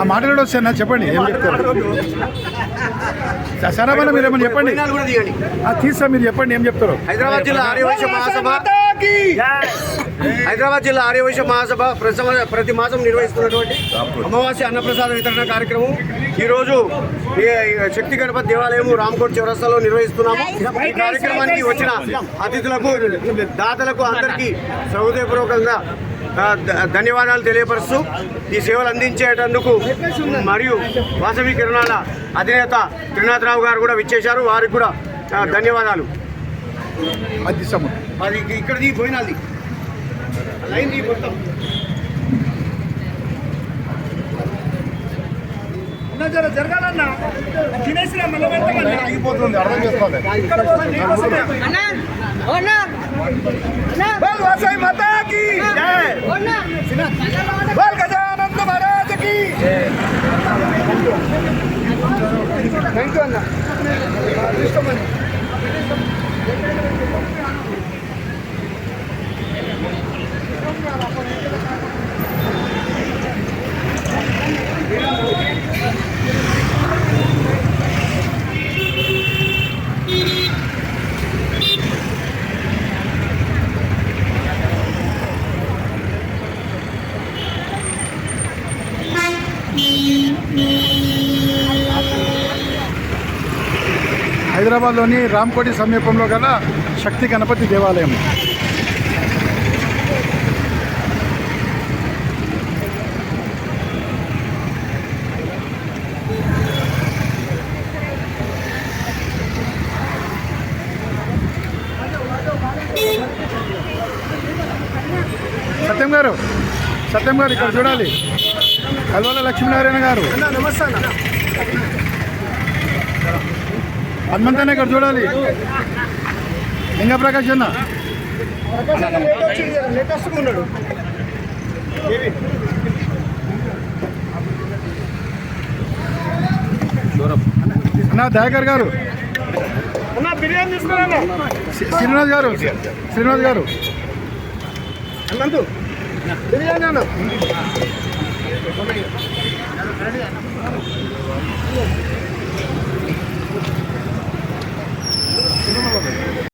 ఆ మాటలు వస్తాయన్నా చెప్పండి ఏం చెప్తారు? సరేమన్నా మీరు ఏమన్నా చెప్పండి? తీస్తా మీరు చెప్పండి ఏం చెప్తారు? హైదరాబాద్ జిల్లా ఆర్యవైశ్య మహాసభ. హైదరాబాద్ జిల్లా ఆర్యవైశ్య మహాసభ ప్రతి మాసం నిర్వహిస్తున్నటువంటి అమావాస్య అన్నప్రసాద వితరణ కార్యక్రమం. ఈరోజు శక్తి గణపతి దేవాలయం రామ్కోట్ చౌరస్తాలో నిర్వహిస్తున్నాము. ఈ కార్యక్రమానికి వచ్చిన అతిథులకు దాతలకు అందరికీ ధ- ధన్యవాదాలు తెలియపరుస్తూ ఈ సేవలు అందించేటందుకు మరియు వాసవి కిరణాల అధినేత త్రినాథరావు గారు కూడా విచ్చేశారు. వారికి కూడా ధన్యవాదాలు. అది ఇక్కడ పోయినది. లైన్ జరగాలన్నా. తినేసిన మళ్ళీ ఆగిపోతుంది అర్థం చేసుకోవాలి. థ్యాంక్ యూ అన్న. ఇష్టమని హైదరాబాద్లోని రామ్కోటి సమీపంలో గల శక్తి గణపతి దేవాలయం. సత్యం గారు సత్యం గారు ఇక్కడ చూడాలి. కల్వల లక్ష్మీనారాయణ గారు. అన్న హనుమంతనే ఇక్కడ చూడాలి. లింగప్రకాష్ అన్న. లేటెస్ట్ ఉన్నాడు. అన్న దయాకర్ గారు. అన్న శ్రీనివాస్ గారు శ్రీనివాస్ గారు. బిర్యానీ అన్న. ¿Qué es lo que